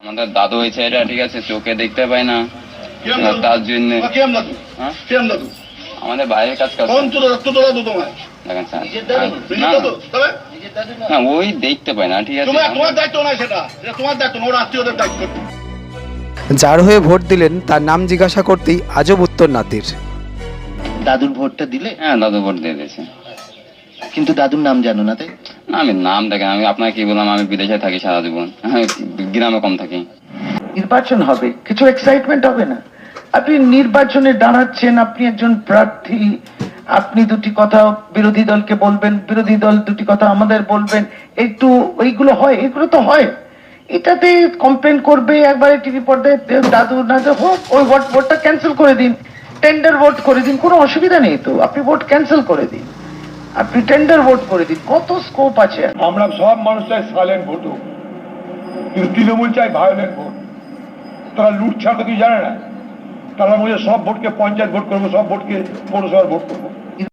আমাদের দাদু হয়েছে এটা ঠিক আছে? চোখে দেখতে পায় না। তার জন্য। হ্যাঁ? আমাদের বাইরের কাজ করছে। দেখেন স্যার। না। না ওই দেখতে পায় না ঠিক আছে? তোমার তোমার দায়িত্ব নয় সেটা। তোমার দায়িত্ব ওর আত্মীয়দের দায়িত্ব। যার হয়ে ভোট দিলেন তার নাম জিজ্ঞাসা করতেই আজব উত্তর নাতির। দাদুর ভোটটা দিলে? হ্যাঁ দাদু ভোট দিয়ে দিয়েছে। কিন্তু দাদুর নাম জানো না তাই? না আমি নাম দেখেন আমি আপনাকে কি বললাম আমি বিদেশে থাকি সারা জীবন। হ্যাঁ, গ্রামে কম থাকি। নির্বাচন হবে কিছু এক্সাইটমেন্ট হবে না। আপনি নির্বাচনে দাঁড়াচ্ছেন আপনি একজন প্রার্থী আপনি দুটি কথা বিরোধী দলকে বলবেন বিরোধী দল দুটি কথা আমাদের বলবেন একটু ওইগুলো হয় এগুলো তো হয়। এটাতে কমপ্লেন করবে একবারে টিভি পর্দায় দাদু না যে হোক ওই ভোট ভোটটা ক্যান্সেল করে দিন টেন্ডার ভোট করে দিন কোনো অসুবিধা নেই তো আপনি ভোট ক্যান্সেল করে দিন। আপনি টেন্ডার ভোট করে দিন। কত স্কোপ আছে? আমরা সব মানুষ চাই সাইলেন্ট ভোট হোক। কিন্তু তৃণমূল চাই ভায়োলেন্ট ভোট তারা লুট ছাড়া কিছু জানে না? তারা বলছে সব ভোটকে পঞ্চায়েত ভোট করব, সব ভোটকে পৌরসভার ভোট করব।